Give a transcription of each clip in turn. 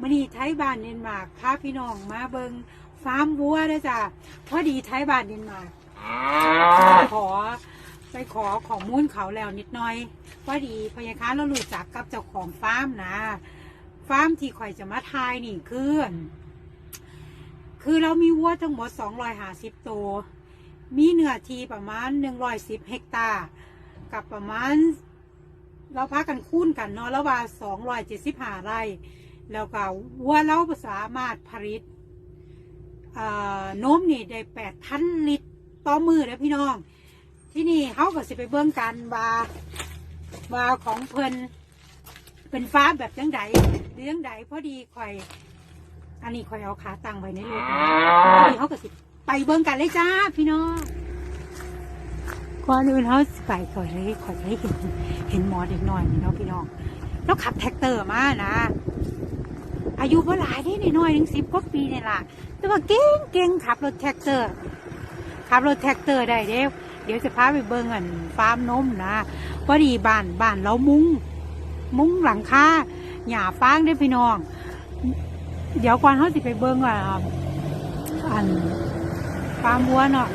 มื่อนี้ไทยบ้านเดนมาร์กพาพี่น้องมาเบิงฟาร์มวัวเด้จ้ะพอดีไทยบ้านเดนมาร์กขอไปขอของมูลเขาแล้วนิดหน่อยพอดีพยาคาเรารู้จักกับเจ้าของฟาร์มนะฟาร์มที่ข่อยจะมาทายนี่คือคือเรามีวัวทั้งหมด250ตัว มีเนื้อที่ประมาณ 110 เฮกตาร์กับประมาณ เราพากันคูณกันเนาะแล้วว่าสองร้อยเจ็ดสิบห้าไร่ แล้วก็วัวเราสามารถผลิตนมนี่ได้แปดพันลิตรต่อมือนะพี่น้อง ที่นี่เขาก็สิไปเบิ่งกันว่าว่าของเพิ่นเป็นฟ้าแบบจังไดเรื่องใดพอดีข่อย อันนี้ข่อยเอาขาตั้งไว้ในรถนะพอดีเขาก็สิไปเบิ่งกันเลยจ้าพี่น้องก่อนอื่นเขาไปก่อนเลยขอให้เห็นเห็นหมอเด็กหน่อยนี่เนาะพี่น้องแล้วขับแท็กเตอร์มานะ อายุเ่าหลายได้น้อยๆถึงสิบกว่าปีนี่ล่ะ แต่ว่าเก่งเก่งขับรถแท็กเตอร์ ขับรถแท็กเตอร์ได้เด้เดี๋ยวจะพาไปเบิ่งอันฟาร์มนมนะพอดีบ้านบ้านเรามุงมุ้งหลังคาหญ้าฟางได้พี่น้อง เดี๋ยวก่อนเขาสิไปเบิ่งว่าอันฟาร์มวัวเนาะ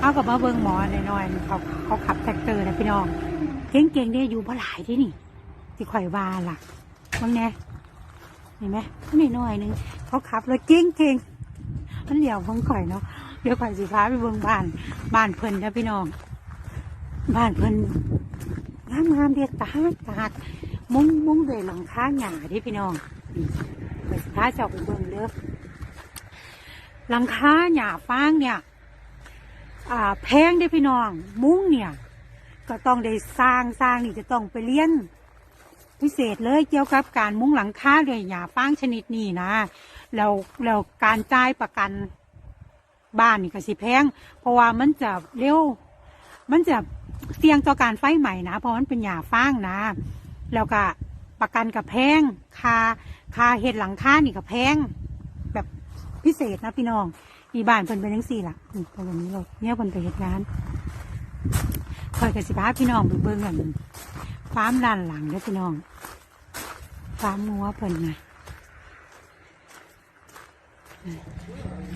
เอากับมาเบิ่งหมอหน่อยๆเขาเขาขับแท็กเตอร์นะพี่น้อง เก่งๆเนี่ยอยู่บ่หลายที่นี่ที่ข่อยว่าล่ะบางแน่ เห็นไหมนี่หน่อยนึงเขาขับรถเก่งๆมันเหลียวเบิ่งข่อยเนาะเดี๋ยวข่อยสิพาไปเบิ่งบ้าน บ้านเพิ่นนะพี่น้อง บ้านเพิ่นงามงามๆเดียตาตาฮักมุ้งมุ้งด้วยหลังค้าหญ้าเดิพี่น้องนี่ข่อยสิพาเจ้าไปเบิ่งเด้อหลังค้าหญ้าฟางเนี่ย อ่าแพงได้พี่น้อง มุ้งเนี่ย ก็ต้องได้สร้างสร้างนี่จะต้องไปเรียน พิเศษเลยเกี่ยวกับการมุ้งหลังคาด้วยหญ้าฟางชนิดนี้นะแล้วแล้วการจ่ายประกันบ้านนี่ก็สิแพง เพราะว่ามันจะเร็วมันจะเสี่ยงต่อการไฟใหม่นะ เพราะมันเป็นหญ้าฟางนะ แล้วก็ประกันกับแพงคาคาเห็ดหลังคานี่ก็แพง แบบพิเศษนะพี่น้องมีบ้านเพิ่นเป็นจังซี่ล่ะนี่ตรงนี้เราเนี่ยเพิ่นไปเฮ็ดงานคอยกับสิพาพี่น้องไปเบิ่งกันาร์มด้านหลังเด้อพี่น้องฟาร์มงัวเพิ่นนะ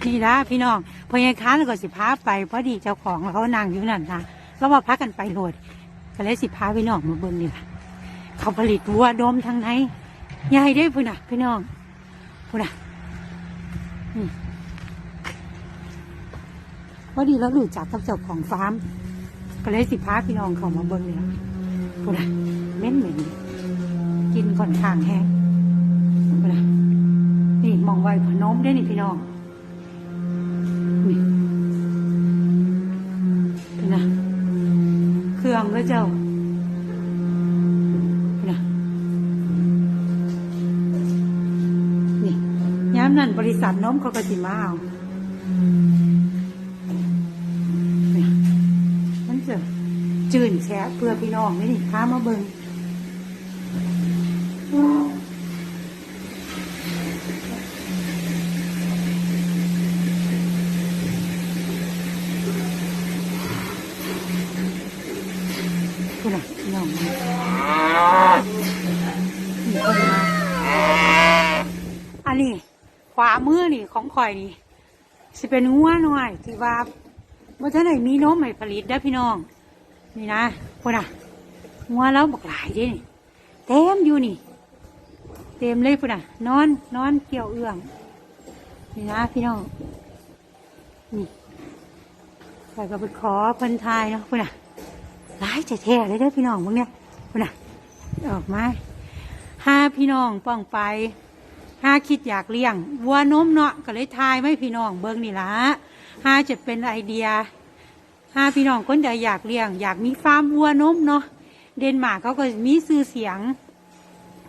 นี่ละพี่น้องพอยายค้านก็สิพาไปพอดีเจ้าของเขานั่งอยู่นั่นนะแล้วมาพักกันไปโหลดก็เลยสิพาพี่น้องมาเบิ่งนี่ละเขาผลิตวัวดมทางไหนใหญ่ได้พุ่นน่ะ พี่น้องพุ่นน่ะพอดีแล้วรู้จักกับเจ้าของฟาร์มก็เลยสิพาพี่น้องเขามาเบิ่งเลยนะ พูดนะเม็นเหม็นกินค่อนข้างแห้งพูดนะนี่มองไว้พนมได้นี่พี่น้องอุ้ยพูดนะเครื่องแล้วเจ้าพูดนะนี่ย้ำนั่นบริษัทนมเขาก็สิมาเอา จืนแชะเพื่อพี่น้องนี่นี่พามาเบิงคุณน่ะพี่น้องมีคนมาอันนี้ขวามือนี่ของข่อยนี่สิเป็นงัวหน่อยที่ว่าเมื่อท่านไหนมีนมให้ผลิตได้พี่น้อง นี่นะคนอะงัวแล้วบอกหลายเดิเต็มอยู่นี่ เต็มเลยพุ่นอะ นอนนอนเกี่ยวเอื้อง นี่นะพี่น้อง นี่ใส่ก็ไปขอพันทายเนาะพุ่นอะหลายแท้เลยเด้อพี่น้องพวกเนี้ยพุ่นอะ ออกมาห้าพี่น้องป้องไปห้าคิดอยากเลี้ยงวัวนมเนาะก็เลยทายไม่พี่น้องเบิ้งนี่ละห้าจะเป็นไอเดีย ห้าพี่น้องคนใดอยากเลี้ยง อยากมีฟาร์มวัวนมเนาะเดนมาร์กเขาก็มีชื่อเสียง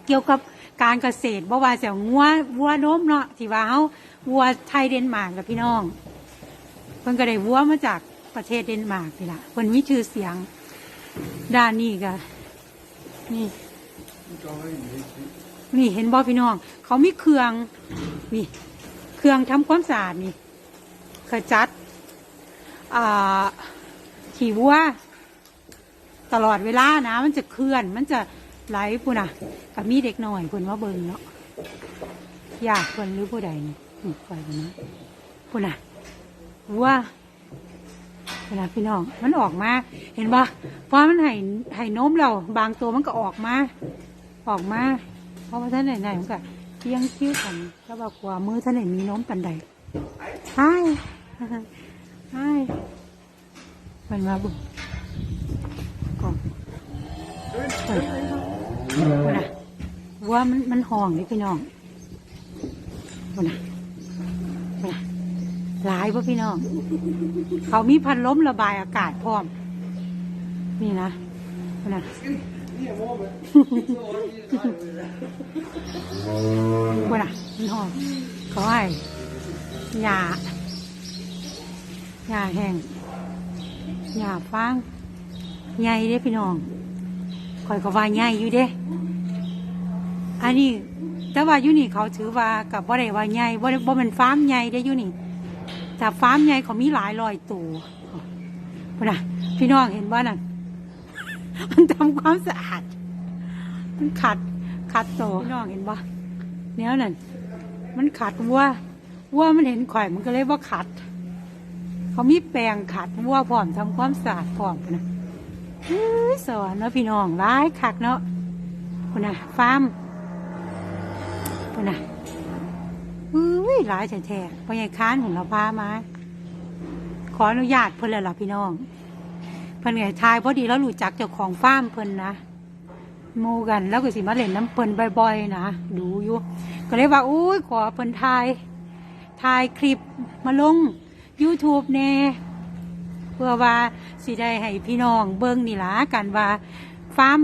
เกี่ยวกับการเกษตรบ่ว่าจะงัววัวนมเนาะที่ว่าเขาวัวไทยเดนมาร์กกับพี่น้องเพิ่นก็ได้วัวมาจากประเทศเดนมาร์กนี่ละเพิ่นมีชื่อเสียงด้านนี้ก็นี่นี่เห็นบ่พี่น้อง เขามีเครื่องนี่เครื่องทำความสะอาดนี่ขจัด ขี่วัว ตลอดเวลานะ มันจะเคลื่อน มันจะไหลพุ่นอะกับมีเด็กหน่อยพุ่นว่าเบิ่งเนาะอยากคนหรือผู้ใดนี่นี่อยกันนะผู้น่ะวัวผู้น่ะพี่น้องมันออกมา เห็นปะเพอมันให้ให้นมเรา บางตัวมันก็ออกมา ออกมา เพราะว่าท่านไหนๆมันก็เที่ยงคิ้วกันแล้วบอกว่ามือท่านไหนมีนมปันใดใช่ ใช่มันมาบุกก่อนเปิดผู้น่ะวัวมันมันห่องนี่พี่น้องบ่นะบ่นะหลายป่ะพี่น้อง เขามีพัดลมระบายอากาศพร้อม นี่นะบ่นะบ่นะมันหอมเขาให้หญ้า หญ้าแห้งหญ้าฟางใหญ่เด้พี่น้องคอยก็ว่าใหญ่อยู่เด้ อันนี้แต่ว่าอยู่นี่เขาถือว่ากับบ่ได้ว่าใหญ่บ่ได้บ่เป็นฟาร์มใหญ่ได้อยู่นี่แต่ฟาร์มใหญ่เขามีหลายร้อยตัวพุ่นนะพี่น้องเห็นว่านั่นมันทำความสะอาด มันขัดขัดโตพี่น้องเห็นบ่เนี้ยนั่นมันขัดวัววัวมันเห็นข่อยมันก็เลยว่าขัด เขามีแปรงขัดวัวพร้อมทำความสะอาดพร้อมนะเฮ้ยสอนเนาะพี่น้องร้ายคักเนาะพุ่นะฟาร์มพุ่นะอุ้ยหลายแท้ๆพอใหญ่ค้านของเราพามา ขออนุญาตเพิ่นแล้วล่ะพี่น้อง เพิ่นไงทายพอดีแล้วรู้จักเจ้าของฟาร์มเพิ่นนะมูกันแล้วก็สิมาเล่นน้ำเพิ่นบ่อยๆนะดูอยู่ ก็เลยว่าอุ้ยขอเพิ่นทายทายคลิปมาลง YouTube แน่เพื่อว่าสิได้ให้พี่น้องเบิ่งนี่ล่ะกันว่าฟาร์ม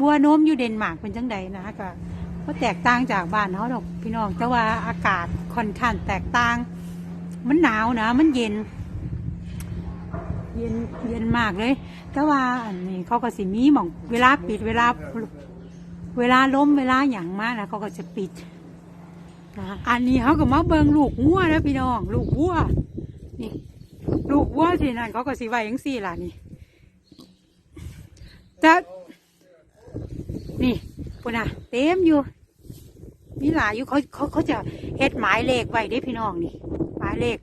วัวน้มอยู่เดนมาร์กเป็นจังใดนะก็ก็แตกต่างจากบ้านเขาดอกพี่น้องแต่ว่าอากาศค่อนข้างแตกต่าง มันหนาวนะ มันเย็น เย็นเย็นมากเลย แต่ว่าอันนี้เขาก็สิมีหมองเวลาปิดเวลาเวลาล้มเวลาหยั่งมานะเขาก็จะปิดนะอันนี้เขาก็มาเบิงลูกวัวนะพี่น้อง ลูกวัว นี่ลูกวัวที่นั่นเขาก็สิไว้ยังสี่ล่ะนี่จะนี่ปุ่นอะเต็มอยู่มีหลายอยู่เขาเขาเขาจะเฮ็ดหมายเลขไว้ได้พี่น้องนี่หมายเลข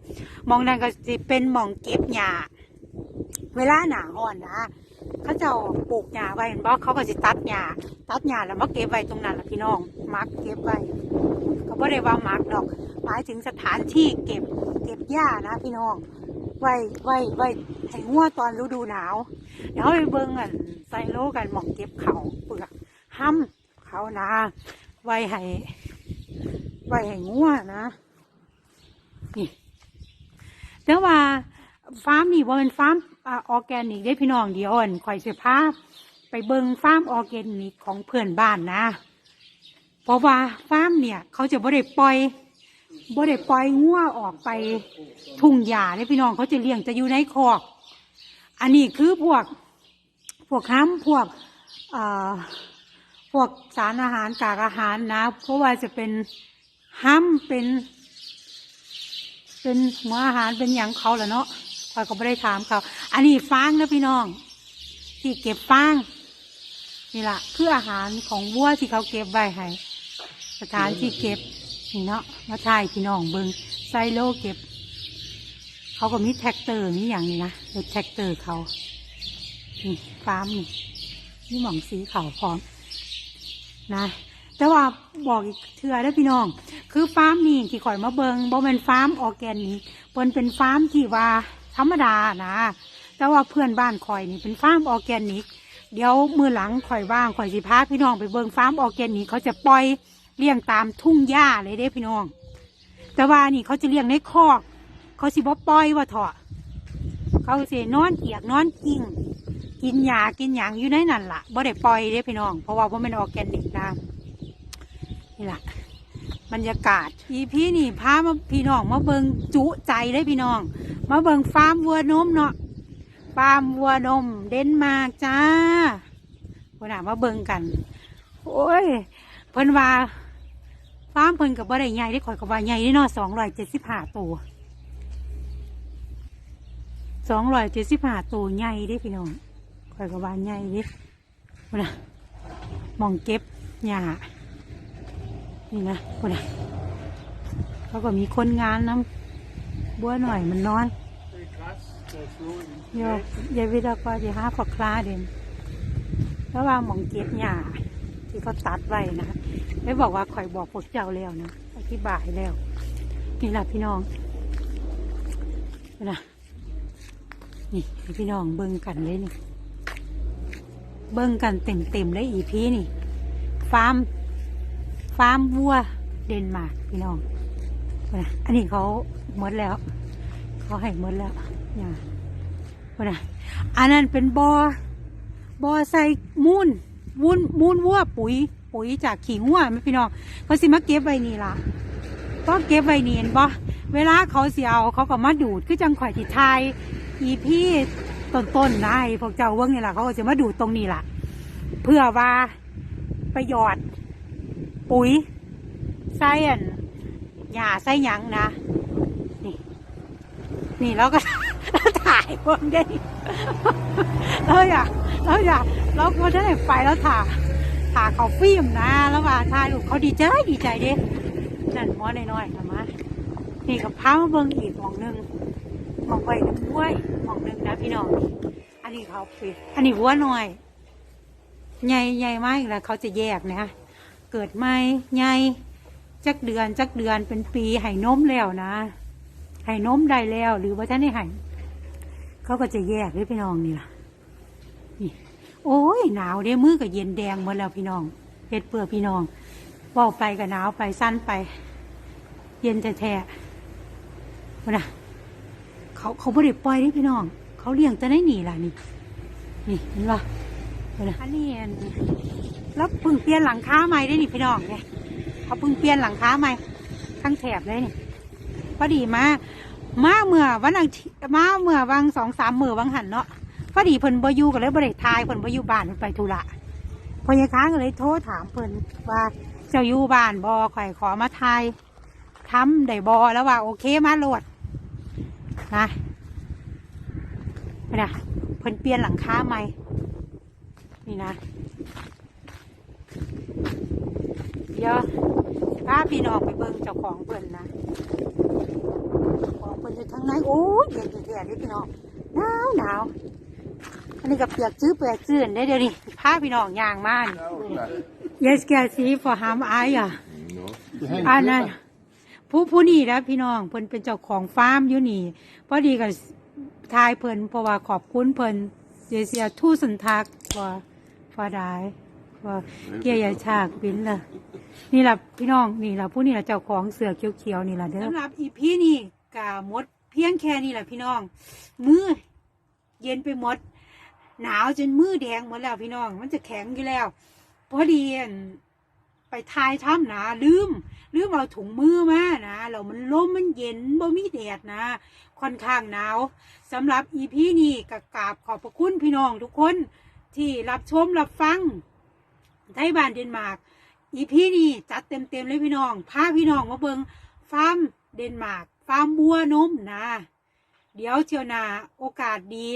มองนั้นก็จะเป็นมองเก็บหญ้าเวลาหนาอ่อนนะเขาจะปลูกหญ้าไว้เห็นบ่เขาก็จะตัดหญ้าตัดหญ้าแล้วมาเก็บไว้ตรงนั้นแหละพี่น้องมักเก็บไว้ก็บ่ได้ว่ามักดอก หมายถึงสถานที่เก็บเก็บหญ้านะพี่น้อง ไว้ไว้ไว้ให้งัวตอนฤดูหนาว เดี๋ยวไปเบิ่งกันใส่โลกันหมองเก็บเขาเปลือกห้ำเขานาไว้ให้ไว้ให้งัวนะนี่แต่ว่าฟาร์มนี่ว่าเป็นฟาร์มออร์แกนิกได้พี่น้องเดียวอันข่อยเสียภาพไปเบิงฟาร์มออร์แกนิกของเพื่อนบ้านนะ เพราะว่าฟาร์มเนี่ย เขาจะบ่ได้ปล่อย บ่ได้ปล่อยงัวออกไปทุ่งหญ้าได้พี่น้องเขาจะเลี้ยงจะอยู่ในคอก อันนี้คือพวกพวกห้ำพวกพวกสารอาหารกากอาหารนะ เพราะว่าจะเป็นห้ำเป็น เป็นหัวอาหารเป็นอย่างเขาแหละเนาะคอยก็ไม่ได้ถามเขา อันนี้ฟางนะพี่น้อง ที่เก็บฟางนี่แหละคืออาหารของวัวที่เขาเก็บไว้ให้สถานที่เก็บ นี่เนาะมาถ่ายพี่น้องเบิงไซโลเก็บ เขาก็มีแท็กเตอร์นี่อย่างนี้นะรถแท็กเตอร์เขานี่ฟาร์มนี่นี่หมองสีขาวพร้อมนะแต่ว่าบอกอีกเทื่อได้พี่น้อง คือฟาร์มนี่ที่ข่อยมาเบิงบ่เป็นฟาร์มออร์แกนิกเปิ้นเป็นฟาร์มที่ว่าธรรมดานะ แต่ว่าเพื่อนบ้านข่อยนี่เป็นฟาร์มออร์แกนิก เดี๋ยวมือหลังข่อยว่างข่อยสิพาพี่น้องไปเบิงฟาร์มออร์แกนิกเขาจะปล่อย เลี้ยงตามทุ่งหญ้าเลยเด้พี่น้อง แต่ว่านี่เขาจะเลี้ยงในคอก เขาสิบ่ปล่อยว่าเถอะเขาเสนอนเอียกนอนกิ่ง กินยากินหยางอยู่ในนั่นล่ะบ่ได้ปล่อยเด้พี่น้อง เพราะว่าบ่แม่นออร์แกนิกนะนี่ล่ะบรรยากาศอีพี่นี่พามาพี่น้องมาเบิงจุใจได้พี่น้อง มาเบิงฟาร์มวัวนมเนาะฟาร์มวัวนมเดนมาร์กจ้าวันหนามาเบิงกัน โอ้ย เพิ่นว่า ฟามเพิ่นกับบ่ได้ใหญ่ได้ข่อยกับว่าใหญ่ได้นาะสองร้อยเจ็ดสิบห้าตัวสองร้อยเจ็ดสิบห้าตัวใหญ่ได้พี่น้องข่อยก็ว่าใหญ่เดิพุ่นะมองเก็บหญ้านี่นะพุ่นนะเขาก็มีคนงานน้ำบัวหน่อยมันนอนโยยายวิดาก็จะหาฝักคลาเด่นแล้วว่าหมองเก็บหญ้าที่เขาตัดไว้นะ ไม่บอกว่าข่อยบอกพวกเจ้าแล้วนะอธิบายแล้ว นี่ล่ะพี่น้องนี่นะนี่พี่น้องเบิ่งกันเลยนี่ เบิ่งกันเต็มเต็มเลยอีพีนี่ ฟาร์ม ฟาร์มวัวเดนมาร์กพี่น้องนะอันนี้เขาหมดแล้ว เขาให้หมดแล้วนี่นะอันนั้นเป็นบอบอใส่มูลมูลมูลวัวปุ๋ย ปุ๋ยจากขี้งัวไหมพี่น้องเขาสิมาเก็บไว้นี่ล่ะต้องเก็บไว้นี่เห็นบ่เวลาเขาเสียเอาเขาก็มาดูดคือจังข่อยที่ทายอีพี่ต้นๆนะไอ้พวกเจ้าเวิ้งนี่ล่ะเขาก็จะมาดูดตรงนี้ล่ะ เพื่อว่าประโยชน์ปุ๋ยใส่อันหญ้าใส่หยังนะ นี่ นี่เราก็ถ่ายพวกนี้เราอยากเราอยากเราก็ได้ไปแล้วถ่ายาเขาฟิล์มนะ แล้วว่าถ่ายลูกเขาดีใจดีใจเดินั่นมอน้อยๆนะมะนี่กับพามาเบิ่งอีกหมองหนึ่งหมองไว้น้ำด้วยหมองหนึ่งนะพี่น้องอันนี้เขาปิดอันนี้วัวน้อยใหญ่ใหญ่มากแล้วเขาจะแยกนะเกิดไม่ใหญ่จักเดือนจักเดือนเป็นปีให้นมแล้วนะให้นมได้แล้ว หรือว่าท่านได้ให้เขาก็จะแยกด้วยพี่น้องนี่ล่ะ โอ้ยหนาวเด้มือกับเย็นแดงหมดแล้วพี่น้องเฮ็ดเปื่อพี่น้องเว่าไปกับหนาวไปสั้นไป เย็นแท้ๆว่านะเขาเขาไม่ได้ปล่อยเด้พี่น้อง เขาเลี้ยงแต่ในนี่ล่ะนี่ นี่เห็นปะอันนี้อันแล้วเพิ่งเปลี่ยนหลังคาใหม่ได้นี่พี่น้องเนี่ยเขาเพิ่งเปลี่ยนหลังคาใหม่ทั้งแถบเลยนี่พอดีมา มาเมื่อวันอาทิตย์มาเมื่อวังสองสามมือวังหันเนาะพ อดีเพิ่นบอยู่กันเลยบริทายเพิ่นบอยู่บ้านเพิ่นไปธุระพอยายค้างก็เลยโทรถามเพิ่นว่าเจ้าอยู่บ้านบอข่อยขอมาทายทำได้บอแล้วว่า โอเคมาโหลดนะไปนะเพิ่นเปลี่ยนหลังคาใหม่นี่นะเดี๋ยวพาพี่น้องไปเบิ่งเจ้าของเพิ่นนะของเพิ่นอยู่ทางไหนโอ้ยเย็นแท้ๆเลยพี่น้องหนาวหนาว นนี้ก็เปียกซื้อเปียกซื้อได้เดี๋ยวนี้พาพี่น้องย่างมานี่ Yes, can see for harm I อะ อันนั้นผู้ผู้นี่นะพี่น้องเพิ่นเป็นเจ้าของฟาร์มอยู่นี่พอดีกับทายเพิ่นเพราะว่าขอบคุณเพิ่นเจเสียทูสันทักว่าฟ้าได้ว่าเกียร์ยาฉากบินล่ะ นี่ล่ะพี่น้องนี่ล่ะผู้นี่ล่ะเจ้าของเสือเขียวๆนี่ล่ะเด้อสำหรับอีพี่นี่กะมดเพียงแค่นี้ล่ะพี่น้อง มือเย็นไปหมด หนาวจนมือแดงหมดแล้วพี่น้อง มันจะแข็งอยู่แล้วพอดีอั่นไปทายถ้ำนะลืมลืมเอาถุงมือมานะแล้วมันลมมันเย็นบ่มีแดดนะ ค่อนข้างหนาวสำหรับอีพีนี้กกราบขอบพระคุณพี่น้องทุกคนที่รับชมรับฟังไทยบ้านเดนมาร์กอีพีนี้จัดเต็มเต็มๆเลยพี่น้องพาพี่น้องมาเบิงฟาร์มเดนมาร์กฟาร์มบัวนมนะ เดี๋ยวเที่ยวนาโอกาสดี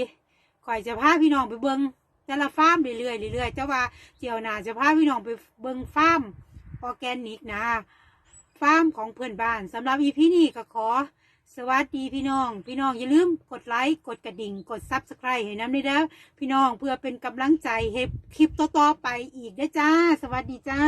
ข่อยจะพาพี่น้องไปเบิงแต่ละฟาร์มเรื่อยๆเรื่อยๆแต่ว่าเที่ยวนาจะพาพี่น้องไปเบิงฟาร์มออร์แกนิกนะฟาร์มของเพื่อนบ้านสำหรับอีพี่นี้ก็ขอ สวัสดีพี่น้อง พี่น้องอย่าลืมกดไลค์กดกระดิ่ง กดซับสไครต์ให้น้ำด้วยเด้อพี่น้องเพื่อเป็นกำลังใจให้คลิปต่อๆไปอีกเด้อจ้า สวัสดีจ้า